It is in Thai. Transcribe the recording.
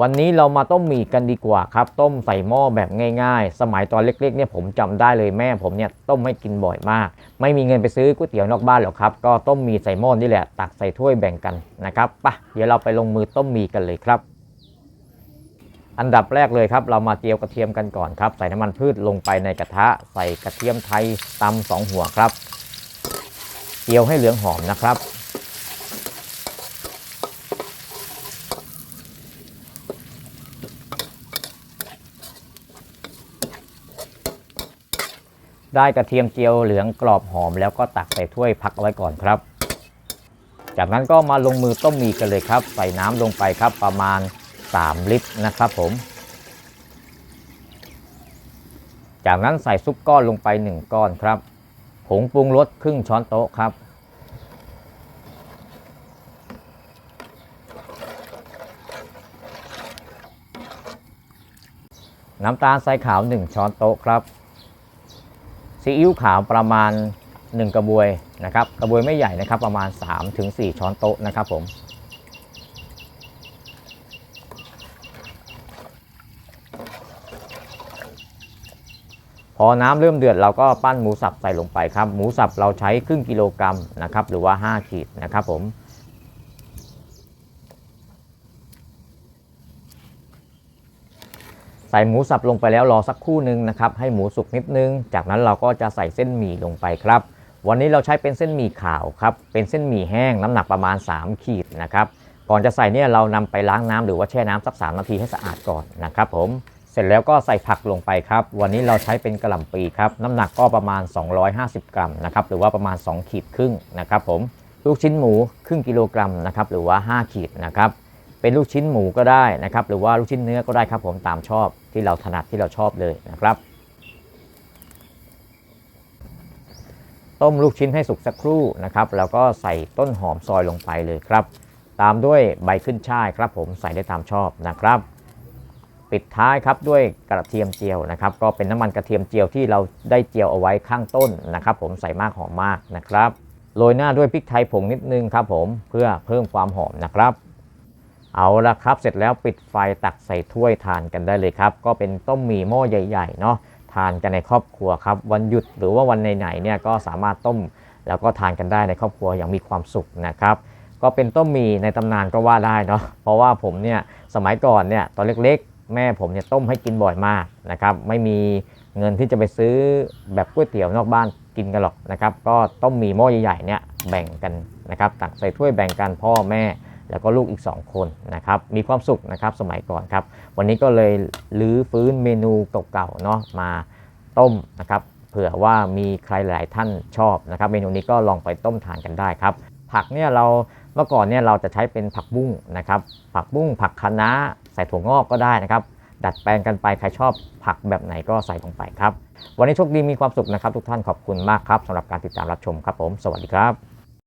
วันนี้เรามาต้มหมี่กันดีกว่าครับ ต้มใส่หม้อแบบง่ายๆ สมัยตอนเล็กๆเนี่ยผมจำได้เลยแม่ผมเนี่ยต้มให้กินบ่อยมาก ไม่มีเงินไปซื้อก๋วยเตี๋ยวนอกบ้านหรอกครับ ก็ต้มหมี่ใส่หม้อนี่แหละ ตักใส่ถ้วยแบ่งกันนะครับปะเดี๋ยวเราไปลงมือต้มหมี่กันเลยครับ อันดับแรกเลยครับ เรามาเจียวกระเทียมกันก่อนครับ ใส่น้ำมันพืชลงไปในกระทะ ใส่กระเทียมไทยตำสองหัวครับ เจียวให้เหลืองหอมนะครับ ได้กระเทียมเจียวเหลืองกรอบหอม แล้วก็ตักใส่ถ้วยพักเอาไว้ก่อนครับ จากนั้นก็มาลงมือต้มหมี่กันเลยครับ ใส่น้ำลงไปครับประมาณ 3 ลิตรนะครับผม จากนั้นใส่ซุปก้อนลงไป 1 ก้อนครับ ผงปรุงรสครึ่งช้อนโต๊ะครับน้ำตาลทรายขาว 1 ช้อนโต๊ะครับ ซีอิ๊วขาวประมาณ 1 กระบวยนะครับ กระบวยไม่ใหญ่นะครับ ประมาณ 3-4 ช้อนโต๊ะนะครับผมพอน้ำเริ่มเดือดเราก็ปั้นหมูสับใส่ลงไปครับ หมูสับเราใช้ครึ่งกิโลกรัมนะครับหรือว่า 5 ขีดนะครับผม ใส่หมูสับลงไปแล้วรอสักครู่หนึ่งนะครับให้หมูสุกนิดนึง จากนั้นเราก็จะใส่เส้นหมี่ลงไปครับ วันนี้เราใช้เป็นเส้นหมี่ขาวครับเป็นเส้นหมี่แห้งน้ำหนักประมาณ 3 ขีดนะครับก่อนจะใส่เนี่ยเรานำไปล้างน้ำหรือว่าแช่น้ำสัก3นาทีให้สะอาดก่อนนะครับผมเสร็จแล้วก็ใส่ผักลงไปครับ วันนี้เราใช้เป็นกระหล่ำปลีครับ น้ำหนักก็ประมาณ 250 กรัมนะครับ หรือว่าประมาณ 2 ขีดครึ่งนะครับผม ลูกชิ้นหมูครึ่งกิโลกรัมนะครับ หรือว่า 5 ขีดนะครับ เป็นลูกชิ้นหมูก็ได้นะครับ หรือว่าลูกชิ้นเนื้อก็ได้ครับ ผมตามชอบที่เราถนัดที่เราชอบเลยนะครับ ต้มลูกชิ้นให้สุกสักครู่นะครับ แล้วก็ใส่ต้นหอมซอยลงไปเลยครับ ตามด้วยใบขึ้นช่ายครับ ผมใส่ได้ตามชอบนะครับ ปิดท้ายครับด้วยกระเทียมเจียวนะครับ ก็เป็นน้ำมันกระเทียมเจียวที่เราได้เจียวเอาไว้ข้างต้นนะครับ ผมใส่มากหอมมากนะครับโรยหน้าด้วยพริกไทยผงนิดนึงครับ ผมเพื่อเพิ่มความหอมนะครับ เอาละครับ เสร็จแล้วปิดไฟตักใส่ถ้วยทานกันได้เลยครับ ก็เป็นต้มหมี่หม้อใหญ่ๆเนาะทานกันในครอบครัวครับ วันหยุดหรือว่าวันไหนๆเนี่ยก็สามารถต้มแล้วก็ทานกันได้ในครอบครัวอย่างมีความสุขนะครับ ก็เป็นต้มหมี่ในตำนานก็ว่าได้เนาะเพราะว่าผมเนี่ยสมัยก่อนเนี่ยตอนเล็กๆ แม่ผมเนี่ยต้มให้กินบ่อยมากนะครับไม่มีเงินที่จะไปซื้อแบบก๋วยเตี๋ยวนอกบ้านกินกันหรอกนะครับ ก็ต้มหมี่หม้อใหญ่ๆเนี่ยแบ่งกันนะครับตักใส่ถ้วยแบ่งกันพ่อแม่ แล้วก็ลูกอีก 2 คนนะครับ มีความสุขนะครับสมัยก่อนครับ วันนี้ก็เลยลื้อฟื้นเมนูเก่าๆเนาะมาต้มนะครับเผื่อว่ามีใครหลายท่านชอบนะครับ เมนูนี้ก็ลองไปต้มทานกันได้ครับ ผักเนี่ยเราเมื่อก่อนเนี่ยเราจะใช้เป็นผักบุ้งนะครับ ผักบุ้งผักคะน้าใส่ถั่วงอกก็ได้นะครับ ดัดแปลงกันไปใครชอบผักแบบไหนก็ใส่ลงไปครับ วันนี้โชคดีมีความสุขนะครับ ทุกท่านขอบคุณมากครับสำหรับการติดตามรับชมครับผม สวัสดีครับ